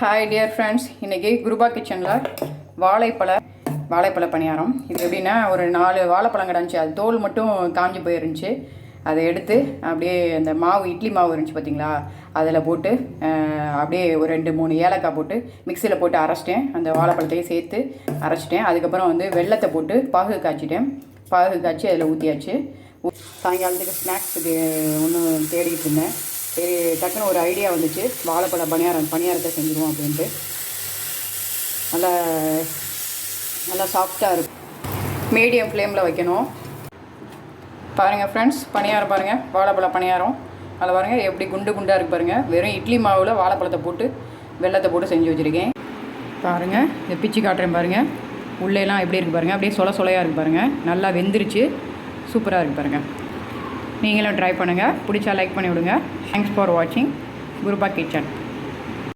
Hi dear friends இன்றைக்கி குருபா கிச்சனில் வாழைப்பழ வாழைப்பழ பணியாரம். இது எப்படின்னா ஒரு நாலு வாழைப்பழம் கிடந்துச்சு அது தோல் மட்டும் காஞ்சி போயிருந்துச்சு. அதை எடுத்து அப்படியே அந்த மாவு இட்லி மாவு இருந்துச்சு பார்த்தீங்களா அதில் போட்டு அப்படியே ஒரு ரெண்டு மூணு ஏலக்காய் போட்டு மிக்சியில் போட்டு அரைச்சிட்டேன். அந்த வாழைப்பழத்தையும் சேர்த்து அரைச்சிட்டேன். அதுக்கப்புறம் வந்து வெள்ளத்தை போட்டு பாகு காய்ச்சிட்டேன். பாகு காய்ச்சி அதில் ஊற்றியாச்சு சாயங்காலத்துக்கு ஸ்நாக்ஸுக்கு ஒன்று தேடிட்டு இருந்தேன். சரி டக்குன்னு ஒரு ஐடியா வந்துச்சு. வாழைப்பழ பணியாரம் பணியாரத்தை செஞ்சுருவோம் அப்படின்ட்டு. நல்லா நல்லா சாஃப்டாக இருக்கும் மீடியம் ஃப்ளேமில் வைக்கணும். பாருங்கள் ஃப்ரெண்ட்ஸ் பணியாரம் பாருங்கள் வாழைப்பழ பணியாரம். அதில் பாருங்கள் எப்படி குண்டு குண்டாக இருக்கு பாருங்கள் வெறும் இட்லி மாவில் வாழைப்பழத்தை போட்டு வெள்ளத்தை போட்டு செஞ்சு வச்சுருக்கேன். பாருங்கள் இந்த பிச்சு காட்டுறேன் பாருங்கள் உள்ளேலாம் எப்படி இருக்குது பாருங்கள் அப்படியே சொல சொலையாக இருக்குது பாருங்கள் நல்லா வெந்துருச்சு. சூப்பராக இருக்குது பாருங்கள் நீங்களும் ட்ரை பண்ணுங்கள் பிடிச்சா லைக் பண்ணி விடுங்க தேங்க்ஸ் ஃபார் வாட்சிங் குருபா கிச்சன்.